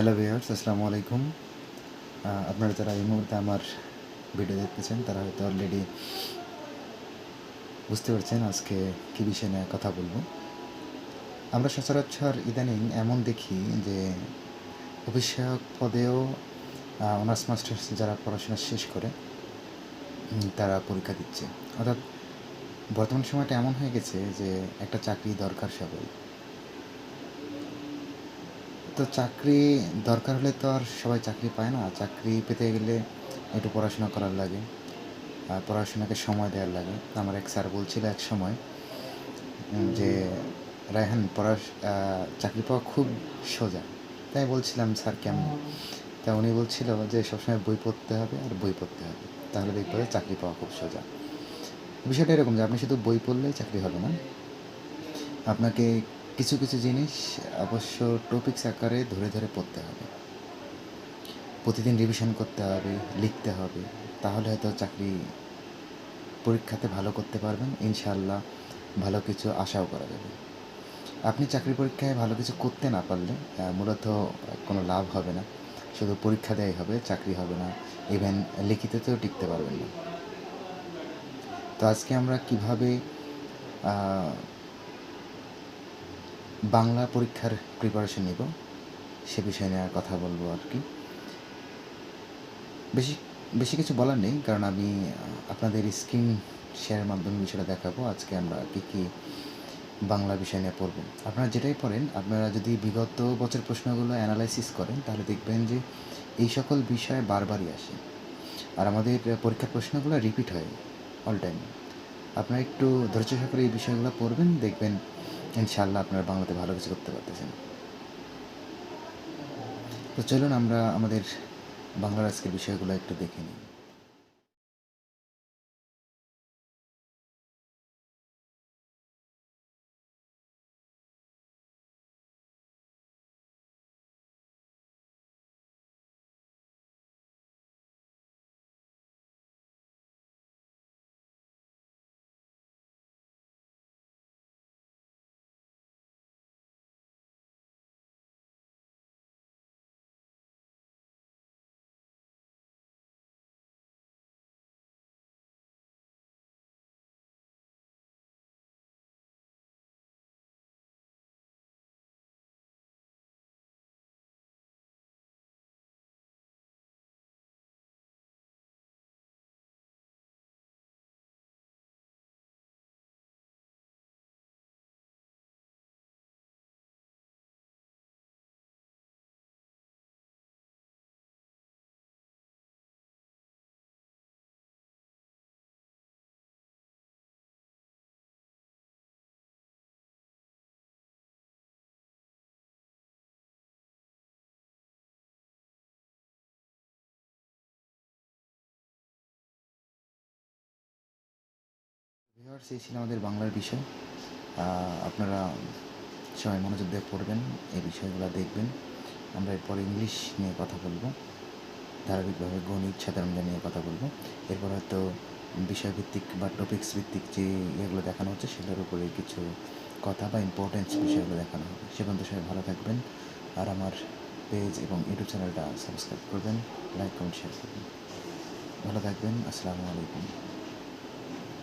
Hello viewers আসসালামু আলাইকুম আপনারা যারা এই মুহূর্তে আমার ভিডিও দেখতেছেন, তারা হয়তো অলরেডি বুঝতে পারছেন আজকে কী বিষয় নিয়ে কথা বলব। আমরা সচরাচর ইদানিং এমন দেখি যে অভিষেক পদেও অনার্স মাস্টার্স যারা পড়াশোনা শেষ করে তারা পরীক্ষা দিচ্ছে। অর্থাৎ বর্তমান সময়টা এমন হয়ে গেছে যে একটা চাকরি দরকার সবাই তো চাকরি দরকার হলে তো আর সবাই চাকরি পায় না। চাকরি পেতে গেলে একটু পড়াশোনা করার লাগে। আর পড়াশোনাকে সময় দেওয়ার লাগে। আমার এক স্যার বলছিল এক সময় যে, রায়হান পড়া চাকরি পাওয়া খুব সোজা। তাই বলছিলাম স্যার কেমন তা উনি বলছিল যে, সবসময় বই পড়তে হবে আর বই পড়তে হবে। তাহলে দেখতে হবে চাকরি পাওয়া খুব সোজা। বিষয়টা এরকম যে, আপনি শুধু বই পড়লেই চাকরি হবে না। আপনাকে কিছু কিছু জিনিস অবশ্য টপিক্স আকারে ধরে ধরে পড়তে হবে। প্রতিদিন রিভিশন করতে হবে, লিখতে হবে, তাহলে হয়তো চাকরি পরীক্ষাতে ভালো করতে পারবেন ইনশাল্লাহ ভালো কিছু আশাও করা যাবে। আপনি চাকরি পরীক্ষায় ভালো কিছু করতে না পারলে মূলত কোনো লাভ হবে না। শুধু পরীক্ষা দেয় হবে, চাকরি হবে না। ইভেন লিখিততেও টিকতে পারবেন না। তো আজকে আমরা কীভাবে বাংলা পরীক্ষার প্রিপারেশন নিব। সে বিষয় নিয়ে আর কথা বলব আর কি। বেশি বেশি কিছু বলার নেই, কারণ আমি আপনাদের স্ক্রিন শেয়ারের মাধ্যমে বিষয়টা দেখাবো। আজকে আমরা কী কী বাংলা বিষয় নিয়ে পড়ব। আপনারা যেটাই পড়েন, আপনারা যদি বিগত বছর প্রশ্নগুলো অ্যানালাইসিস করেন, তাহলে দেখবেন যে এই সকল বিষয় বারবারই আসে। আর আমাদের পরীক্ষার প্রশ্নগুলো রিপিট হয় অল টাইম আপনারা একটু ধৈর্য সহকারে এই বিষয়গুলো পড়বেন, দেখবেন ইনশাআল্লাহ আপনারা বাংলাতে ভালো কিছু করতে পারতেছেন। তো চলুন আমরা আমাদের বাংলার আজকের বিষয়গুলো একটু দেখে নিই। এই ছিল আমাদের বাংলার বিষয়। আপনারা সবাই মনোযোগ দিয়ে পড়বেন, এই বিষয়গুলো দেখবেন। আমরা এরপর ইংলিশ নিয়ে কথা বলব, ধারাবাহিকভাবে গণিত সাধারণ জ্ঞান নিয়ে কথা বলব। এরপর হয়তো বিষয়ভিত্তিক বা টপিক্স ভিত্তিক যে ইয়েগুলো দেখানো হচ্ছে, সেগুলোর উপরে কিছু কথা বা ইম্পর্টেন্স বিষয়গুলো দেখানো হবে। সে সবাই ভালো থাকবেন, আর আমার পেজ এবং ইউটিউব চ্যানেলটা সাবস্ক্রাইব করবেন লাইক কমেন্ট শেয়ার করবেন। ভালো থাকবেন, আসসালামু আলাইকুম।